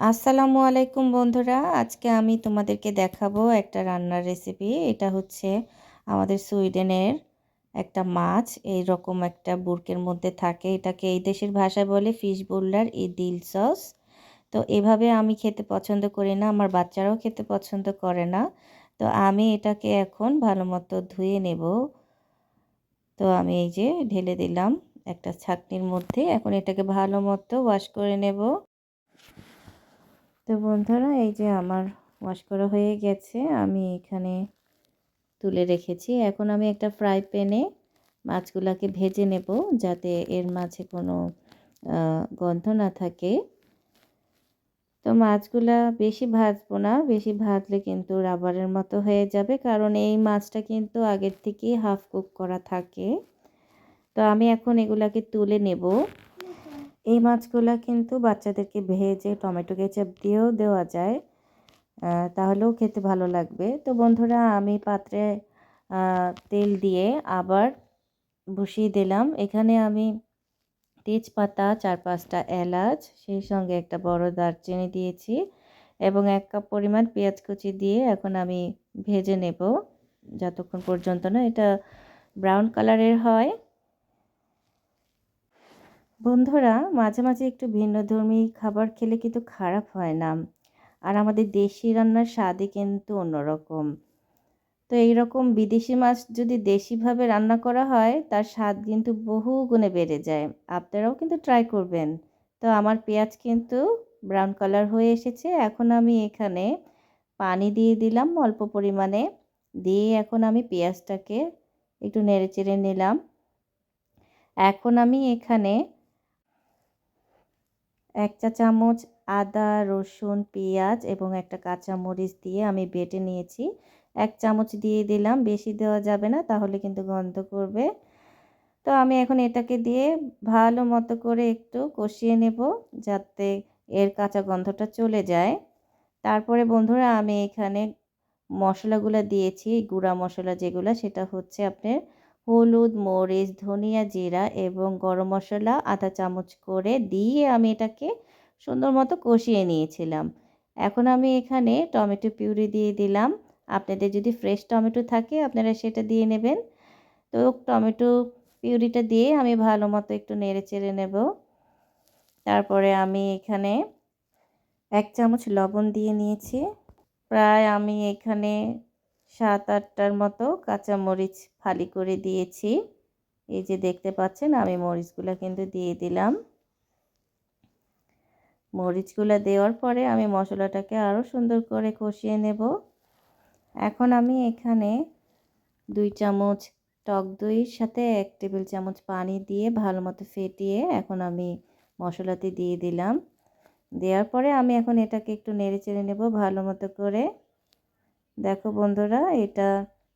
আসসালামু আলাইকুম বন্ধুরা। আজকে আমি তোমাদেরকে দেখাবো একটা রান্নার রেসিপি এটা হচ্ছে আমাদের সুইডেনের একটা মাছ। এই রকম একটা বুর্কের মধ্যে থাকে। এটাকে এই দেশের ভাষায় বলে ফিশ বোল্ডার এই দিল সস তো এভাবে আমি খেতে পছন্দ করি না। আমার বাচ্চারাও খেতে পছন্দ করে না। তো আমি এটাকে এখন ভালো মতো ধুয়ে নেব। তো আমি এই যে ঢেলে দিলাম একটা ছাকনির মধ্যে। এখন এটাকে ভালো মতো ওয়াশ করে নেব। তো বন্ধুরা, এই যে আমার ওয়াশ করা হয়ে গেছে, আমি এখানে তুলে রেখেছি। এখন আমি একটা ফ্রাই প্যানে মাছগুলোকে ভেজে নেব, যাতে এর মাঝে কোনো গন্ধ না থাকে। তো মাছগুলা বেশি ভাজবো না, বেশি ভাজলে কিন্তু রাবারের মতো হয়ে যাবে, কারণ এই মাছটা কিন্তু আগের থেকেই হাফ কুক করা থাকে। তো আমি এখন এগুলাকে তুলে নেব। এই মাছগুলো কিন্তু বাচ্চাদেরকে ভেজে, টমেটো কেচাপ দিয়েও দেওয়া যায়। তাহলেও খেতে ভালো লাগবে। তো বন্ধুরা, আমি পাত্রে তেল দিয়ে আবার বসিয়ে দিলাম। এখানে আমি তেজপাতা, চার পাঁচটা এলাচ, সেই সঙ্গে একটা বড় দারচিনি দিয়েছি এবং এক কাপ পরিমাণ পেঁয়াজ কুচি দিয়ে এখন আমি ভেজে নেব। যতক্ষণ পর্যন্ত না এটা ব্রাউন কালারের হয়। বন্ধুরা, মাঝে মাঝে একটু ভিন্নধর্মী খাবার খেলে কিন্তু খারাপ হয় না। আর আমাদের দেশি রান্নার স্বাদই কিন্তু অন্যরকম। তো এই রকম বিদেশি মাছ যদি দেশিভাবে রান্না করা হয়, তার স্বাদ কিন্তু বহু গুণে বেড়ে যায়। আপনারাও কিন্তু ট্রাই করবেন। তো আমার পেঁয়াজ কিন্তু ব্রাউন কালার হয়ে এসেছে। এখন আমি এখানে পানি দিয়ে দিলাম অল্প পরিমাণে। দিয়ে এখন আমি পেঁয়াজটাকে একটু নেড়ে চেড়ে নিলাম। এখন আমি এখানে এক চা চামচ আদা, রসুন, পেঁয়াজ এবং একটা কাঁচা মরিচ দিয়ে আমি বেটে নিয়েছি। এক চামচ দিয়ে দিলাম, বেশি দেওয়া যাবে না, তাহলে কিন্তু গন্ধ করবে। তো আমি এখন এটাকে দিয়ে ভালো মতো করে একটু কষিয়ে নেব, যাতে এর কাঁচা গন্ধটা চলে যায়। তারপরে বন্ধুরা, আমি এখানে মশলাগুলো দিয়েছি, গুঁড়া মশলা যেগুলো, সেটা হচ্ছে আপনার হলুদ, মরিচ, ধনিয়া জিরা এবং গরম মশলা আধা চামচ করে দিয়ে আমি এটাকে সুন্দর মতো কষিয়ে নিয়েছিলাম। এখন আমি এখানে টমেটো পিউরি দিয়ে দিলাম। আপনাদের যদি ফ্রেশ টমেটো থাকে, আপনারা সেটা দিয়ে নেবেন। তো টমেটো পিউরিটা দিয়ে আমি ভালো মতো একটু নেড়ে চেড়ে নেব। তারপরে আমি এখানে এক চামচ লবণ দিয়ে নিয়েছি। প্রায় আমি এখানে সাত আটটার মতো কাঁচা মরিচ ফালি করে দিয়েছি। এই যে দেখতে পাচ্ছেন, আমি মরিচগুলো কিন্তু দিয়ে দিলাম। মরিচগুলো দেওয়ার পরে আমি মশলাটাকে আরও সুন্দর করে কষিয়ে নেব। এখন আমি এখানে দুই চামচ টক দইয়ের সাথে এক টেবিল চামচ পানি দিয়ে ভালো মতো ফেটিয়ে এখন আমি মশলাতে দিয়ে দিলাম। দেওয়ার পরে আমি এখন এটাকে একটু নেড়ে চেড়ে নেব ভালো মতো করে। দেখো বন্ধুরা, এটা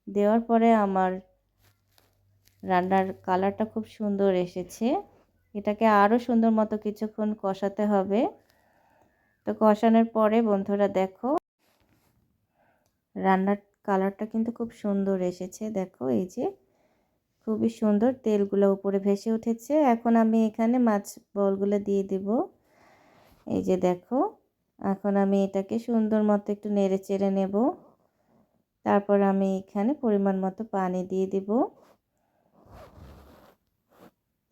দেওয়ার পরে আমার রান্নার কালারটা খুব সুন্দর এসেছে। এটাকে আরও সুন্দর মতো কিছুক্ষণ কষাতে হবে। তো কষানোর পরে বন্ধুরা দেখো, রান্নার কালারটা কিন্তু খুব সুন্দর এসেছে। দেখো, এই যে খুবই সুন্দর তেলগুলো উপরে ভেসে উঠেছে। এখন আমি এখানে মাছ বলগুলো দিয়ে দেব। এই যে দেখো, এখন আমি এটাকে সুন্দর মতো একটু নেড়ে চেড়ে নেব। তারপর আমি এখানে পরিমাণ মতো পানি দিয়ে দেব।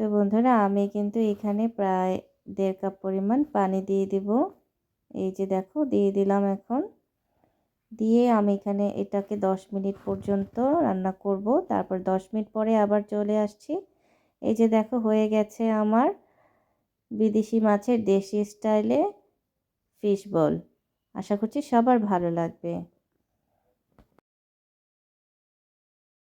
তো বন্ধুরা, আমি কিন্তু এখানে প্রায় দেড় কাপ পরিমাণ পানি দিয়ে দেব। এই যে দেখো, দিয়ে দিলাম এখন। দিয়ে আমি এখানে এটাকে 10 মিনিট পর্যন্ত রান্না করব। তারপর 10 মিনিট পরে আবার চলে আসছি। এই যে দেখো, হয়ে গেছে আমার বিদেশি মাছের দেশি স্টাইলে ফিশ বল। আশা করছি সবার ভালো লাগবে।